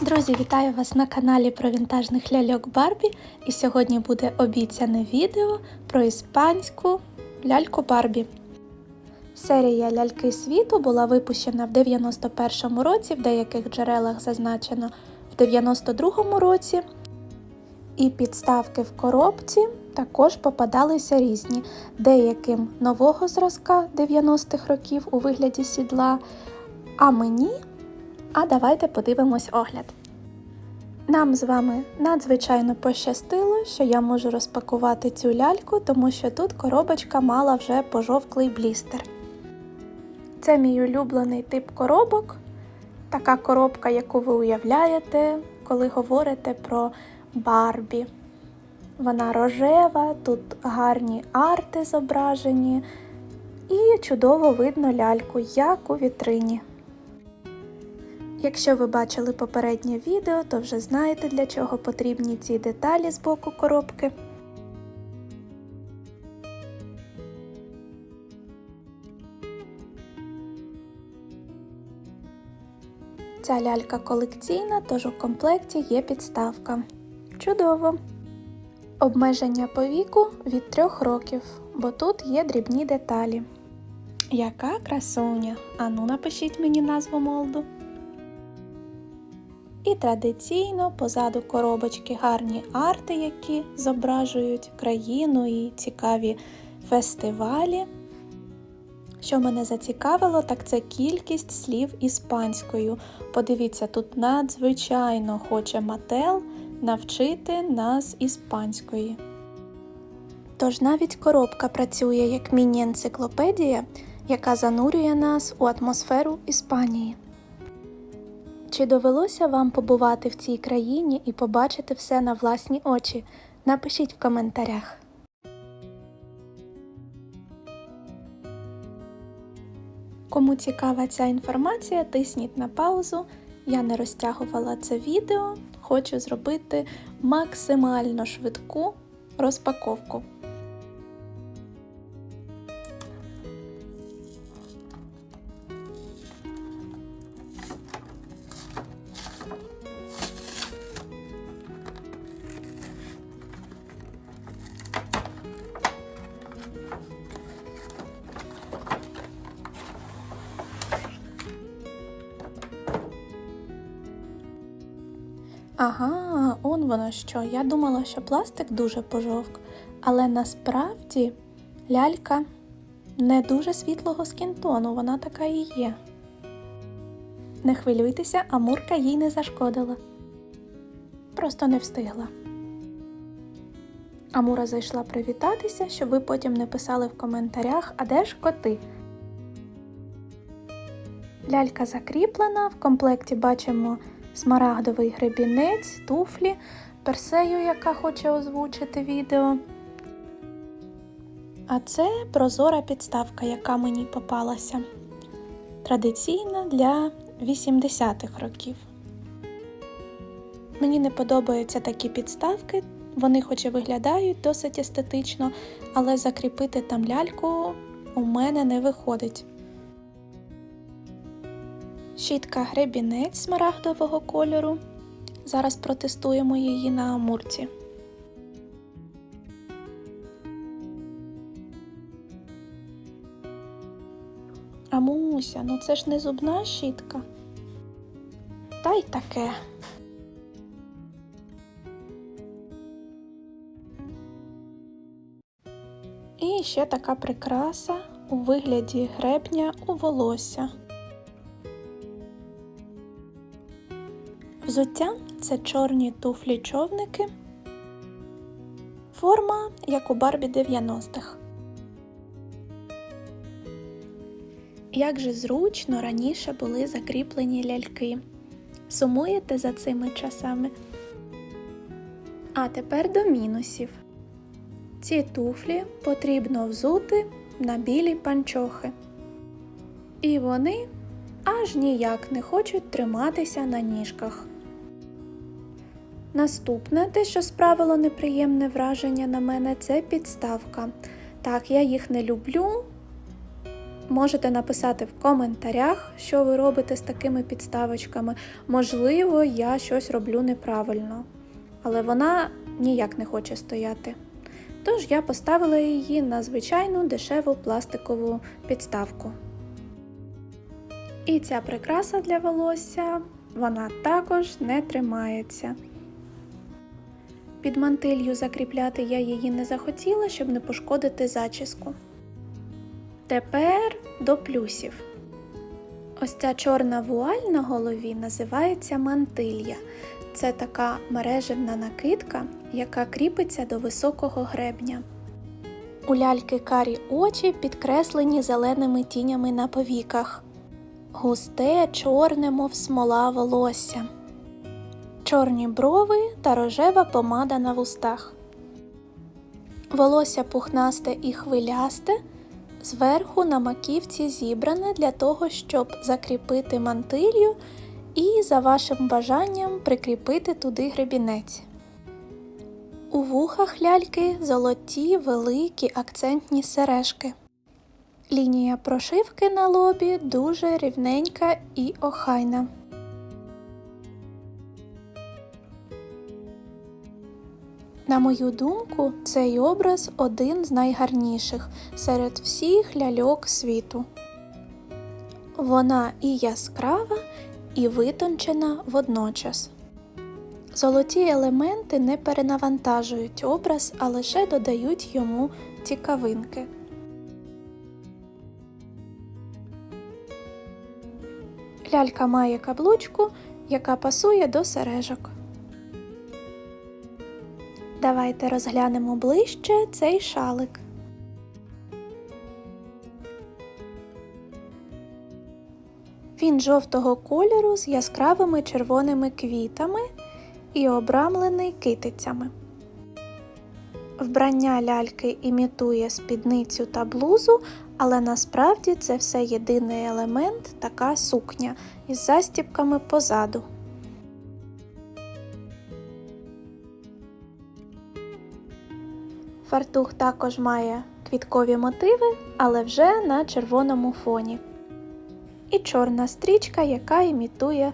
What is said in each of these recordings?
Друзі, вітаю вас на каналі про вінтажних ляльок Барбі. І сьогодні буде обіцяне відео про іспанську ляльку Барбі. Серія ляльки світу була випущена в 91-му році, в деяких джерелах зазначено в 92-му році. І підставки в коробці також попадалися різні. Деяким нового зразка 90-х років у вигляді сідла, а мені а давайте подивимось огляд. Нам з вами надзвичайно пощастило, що я можу розпакувати цю ляльку, тому що тут коробочка мала вже пожовклий блістер. Це мій улюблений тип коробок. Така коробка, яку ви уявляєте, коли говорите про Барбі. Вона рожева, тут гарні арти зображені, і чудово видно ляльку, як у вітрині. Якщо ви бачили попереднє відео, то вже знаєте, для чого потрібні ці деталі з боку коробки. Ця лялька колекційна, тож у комплекті є підставка. Чудово! Обмеження по віку від 3 років, бо тут є дрібні деталі. Яка красуня! Ану, напишіть мені назву молду. І традиційно позаду коробочки гарні арти, які зображують країну і цікаві фестивалі. Що мене зацікавило, так це кількість слів іспанською. Подивіться, тут надзвичайно хоче Мател навчити нас іспанської. Тож навіть коробка працює як міні-енциклопедія, яка занурює нас у атмосферу Іспанії. Чи довелося вам побувати в цій країні і побачити все на власні очі? Напишіть в коментарях. Кому цікава ця інформація, тисніть на паузу. Я не розтягувала це відео, хочу зробити максимально швидку розпаковку. Ага, он воно що. Я думала, що пластик дуже пожовк, але насправді лялька не дуже світлого скінтону, вона така і є. Не хвилюйтеся, Амурка їй не зашкодила. Просто не встигла. Амура зайшла привітатися, щоб ви потім не писали в коментарях, а де ж коти. Лялька закріплена, в комплекті бачимо смарагдовий гребінець, туфлі, персею, яка хоче озвучити відео. А це прозора підставка, яка мені попалася. Традиційна для 80-х років. Мені не подобаються такі підставки, вони хоч і виглядають досить естетично, але закріпити там ляльку у мене не виходить. Щітка гребінець смарагдового кольору. Зараз протестуємо її на амурці. Амуся, ну це ж не зубна щітка. Та й таке. І ще така прикраса у вигляді гребня у волосся. Взуття це чорні туфлі човники. Форма, як у Барбі 90-х. Як же зручно раніше були закріплені ляльки. Сумуєте за цими часами? А тепер до мінусів. Ці туфлі потрібно взути на білі панчохи. І вони аж ніяк не хочуть триматися на ніжках. Наступне, те, що справило неприємне враження на мене, це підставка. Так, я їх не люблю, Можете написати в коментарях, що ви робите з такими підставочками. Можливо, я щось роблю неправильно, але вона ніяк не хоче стояти. Тож я поставила її на звичайну дешеву пластикову підставку. І ця прикраса для волосся, вона також не тримається. Під мантилью закріпляти я її не захотіла, щоб не пошкодити зачіску. Тепер до плюсів. Ось ця чорна вуаль на голові називається мантилья. Це така мережевна накидка, яка кріпиться до високого гребня. У ляльки карі очі підкреслені зеленими тінями на повіках. Густе, чорне, мов смола волосся. Чорні брови та рожева помада на вустах. Волосся пухнасте і хвилясте, зверху на маківці зібране для того, щоб закріпити мантилью і, за вашим бажанням, прикріпити туди гребінець. У вухах ляльки золоті великі акцентні сережки. Лінія прошивки на лобі дуже рівненька і охайна. На мою думку, цей образ один з найгарніших серед всіх ляльок світу. Вона і яскрава, і витончена водночас. Золоті елементи не перенавантажують образ, а лише додають йому цікавинки. Лялька має каблучку, яка пасує до сережок. Давайте розглянемо ближче цей шалик. Він жовтого кольору з яскравими червоними квітами і обрамлений китицями. Вбрання ляльки імітує спідницю та блузу, але насправді це все єдиний елемент така сукня із застібками позаду. Фартух також має квіткові мотиви, але вже на червоному фоні. І чорна стрічка, яка імітує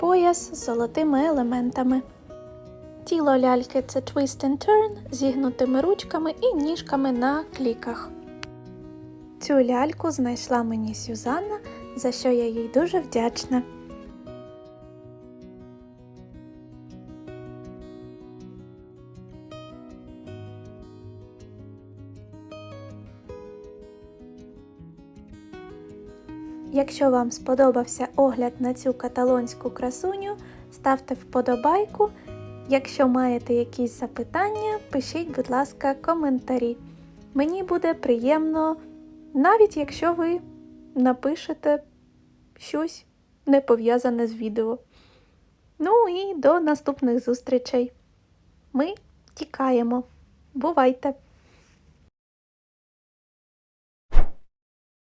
пояс з золотими елементами. Тіло ляльки це twist and turn зігнутими ручками і ніжками на кліках. Цю ляльку знайшла мені Сюзанна, за що я їй дуже вдячна. Якщо вам сподобався огляд на цю каталонську красуню, ставте вподобайку. Якщо маєте якісь запитання, пишіть, будь ласка, коментарі. Мені буде приємно, навіть якщо ви напишете щось не пов'язане з відео. Ну і до наступних зустрічей. Ми тікаємо. Бувайте!